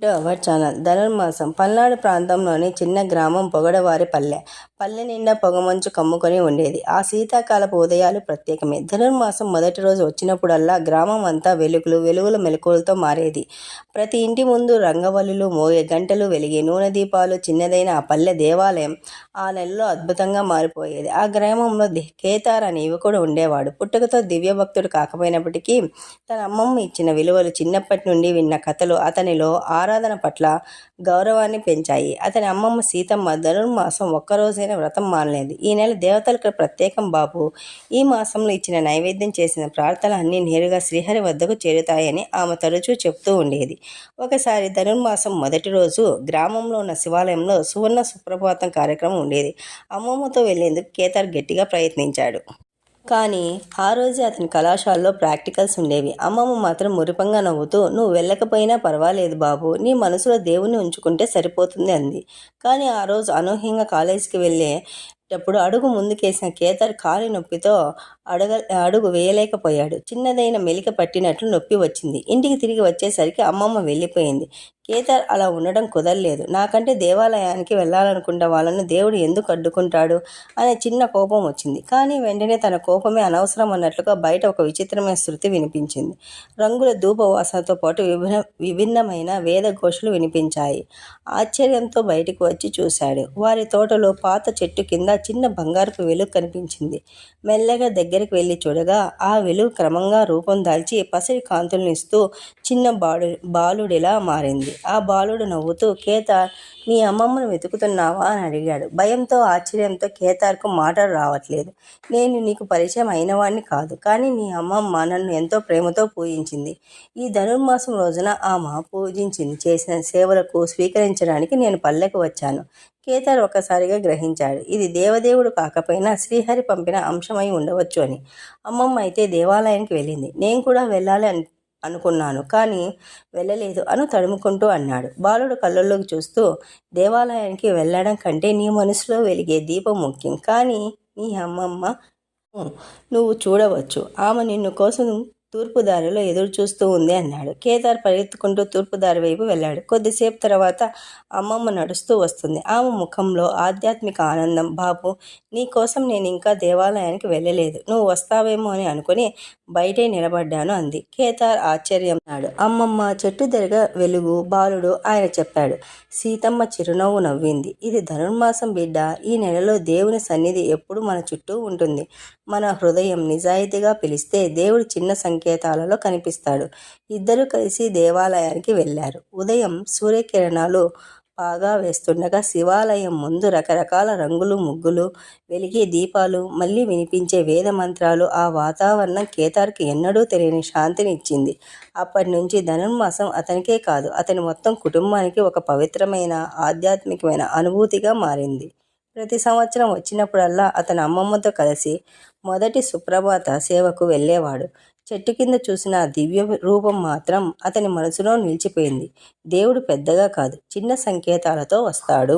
Our channel. ధనుర్మాసం పల్నాడు ప్రాంతంలోని చిన్న గ్రామం పొగడవారి పల్లె. పల్లె నిండా పొగమంచు కమ్ముకొని ఉండేది. ఆ శీతాకాలపు ఉదయాలు ప్రత్యేకమే. ధనుర్మాసం మొదటి రోజు వచ్చినప్పుడల్లా గ్రామం అంతా వెలుగులు వెలుగుల మెలకువలతో మారేది. ప్రతి ఇంటి ముందు రంగవల్లులు మోగే గంటలు వెలిగే నూనె దీపాలు చిన్నదైన ఆ పల్లె దేవాలయం ఆ నెలలో అద్భుతంగా మారిపోయేది. ఆ గ్రామంలో కేతార్ అనే యువకుడు ఉండేవాడు. పుట్టుకతో దివ్యభక్తుడు కాకపోయినప్పటికీ తన అమ్మమ్మ ఇచ్చిన విలువలు చిన్నప్పటి నుండి విన్న కథలు అతనిలో ఆరాధన పట్ల గౌరవాన్ని పెంచాయి. అతని అమ్మమ్మ సీతమ్మ ధనుర్మాసం ఒక్కరోజైనా వ్రతం మానలేదు. ఈ నెల దేవతలకు ప్రత్యేకం బాబు ఈ మాసంలో ఇచ్చిన నైవేద్యం చేసిన ప్రార్థనలు అన్నీ నేరుగా శ్రీహరి వద్దకు చేరుతాయని ఆమె తరచూ చెప్తూ ఉండేది. ఒకసారి ధనుర్మాసం మొదటి రోజు గ్రామంలో ఉన్న శివాలయంలో సువర్ణ సుప్రభాతం కార్యక్రమం ఉండేది. అమ్మమ్మతో వెళ్ళేందుకు కేతార్ గట్టిగా ప్రయత్నించాడు. కానీ ఆ రోజే అతని కళాశాలలో ప్రాక్టికల్స్ ఉండేవి. అమ్మమ్మ మాత్రం మురిపంగా నవ్వుతూ నువ్వు వెళ్ళకపోయినా పర్వాలేదు బాబు నీ మనసులో దేవుణ్ణి ఉంచుకుంటే సరిపోతుంది అంది. కానీ ఆ రోజు అనూహ్యంగా కాలేజీకి వెళ్ళేటప్పుడు అడుగు ముందుకేసిన కేతర్ కాలి నొప్పితో అడగ అడుగు వేయలేకపోయాడు. చిన్నదైన మెలిక పట్టినట్లు నొప్పి వచ్చింది. ఇంటికి తిరిగి వచ్చేసరికి అమ్మమ్మ వెళ్ళిపోయింది. కేదార్ అలా ఉండడం కుదరలేదు. నాకంటే దేవాలయానికి వెళ్ళాలనుకున్న వాళ్ళను దేవుడు ఎందుకు అడ్డుకుంటాడు? అనే చిన్న కోపం వచ్చింది. కానీ వెంటనే తన కోపమే అనవసరం అన్నట్లుగా బయట ఒక విచిత్రమైన శృతి వినిపించింది. రంగుల ధూపవాసనతో పాటు విభిన్న విభిన్నమైన వేద ఘోషలు వినిపించాయి. ఆశ్చర్యంతో బయటకు వచ్చి చూశాడు. వారి తోటలో పాత చెట్టు కింద చిన్న బంగారపు వెలుగు కనిపించింది. మెల్లగా దగ్గరికి వెళ్ళి చూడగా ఆ వెలుగు క్రమంగా రూపం దాల్చి పసిడి కాంతులను ఇస్తూ చిన్న బాడు బాలుడిలా మారింది. ఆ బాలుడు నవ్వుతూ కేతార్ నీ అమ్మమ్మను వెతుకుతున్నావా? అని అడిగాడు. భయంతో ఆశ్చర్యంతో కేతార్కు మాటలు రావట్లేదు. నేను నీకు పరిచయం అయినవాడిని కాదు కానీ నీ అమ్మమ్మ నన్ను ఎంతో ప్రేమతో పూజించింది. ఈ ధనుర్మాసం రోజున ఆమె పూజించింది చేసిన సేవలకు స్వీకరించడానికి నేను పల్లెకు వచ్చాను. కేతార్ ఒక్కసారిగా గ్రహించాడు. ఇది దేవదేవుడు కాకపోయినా శ్రీహరి పంపిన అంశమై ఉండవచ్చు అని. అమ్మమ్మ అయితే దేవాలయానికి వెళ్ళింది. నేను కూడా వెళ్ళాలి అని అనుకున్నాను. కానీ వెళ్ళలేదు అను తడుముకుంటూ అన్నాడు. బాలుడు కళ్ళల్లోకి చూస్తూ దేవాలయానికి వెళ్ళడం కంటే నీ మనసులో వెలిగే దీపం ముఖ్యం. కానీ నీ అమ్మమ్మ నువ్వు చూడవచ్చు. ఆమె నిన్ను కోసం తూర్పుదారిలో ఎదురు చూస్తూ ఉంది అన్నాడు. కేదార్ పరిగెత్తుకుంటూ తూర్పుదారి వైపు వెళ్ళాడు. కొద్దిసేపు తర్వాత అమ్మమ్మ నడుస్తూ వస్తుంది. ఆమె ముఖంలో ఆధ్యాత్మిక ఆనందం. బాబు నీ కోసం నేను ఇంకా దేవాలయానికి వెళ్ళలేదు. నువ్వు వస్తావేమో అని అనుకుని బయటే నిలబడ్డాను అంది. కేదార్ ఆశ్చర్యం నాడు అమ్మమ్మ చెట్టు దగ్గర వెలుగు బాలుడు ఆయన చెప్పాడు. సీతమ్మ చిరునవ్వు నవ్వింది. ఇది ధనుర్మాసం బిడ్డ. ఈ నెలలో దేవుని సన్నిధి ఎప్పుడు మన చుట్టూ ఉంటుంది. మన హృదయం నిజాయితీగా పిలిస్తే దేవుడు చిన్న సంకేతాలలో కనిపిస్తాడు. ఇద్దరు కలిసి దేవాలయానికి వెళ్ళారు. ఉదయం సూర్యకిరణాలు బాగా వేస్తుండగా శివాలయం ముందు రకరకాల రంగులు ముగ్గులు వెలిగే దీపాలు మళ్ళీ వినిపించే వేద మంత్రాలు ఆ వాతావరణం కేతార్కి ఎన్నడూ తెలియని శాంతిని ఇచ్చింది. అప్పటి నుంచి ధనుర్మాసం అతనికే కాదు అతని మొత్తం కుటుంబానికి ఒక పవిత్రమైన ఆధ్యాత్మికమైన అనుభూతిగా మారింది. ప్రతి సంవత్సరం వచ్చినప్పుడల్లా అతని అమ్మమ్మతో కలిసి మొదటి సుప్రభాత సేవకు వెళ్ళేవాడు. చెట్టు కింద చూసిన దివ్య రూపం మాత్రం అతని మనసులో నిలిచిపోయింది. దేవుడు పెద్దగా కాదు చిన్న సంకేతాలతో వస్తాడు.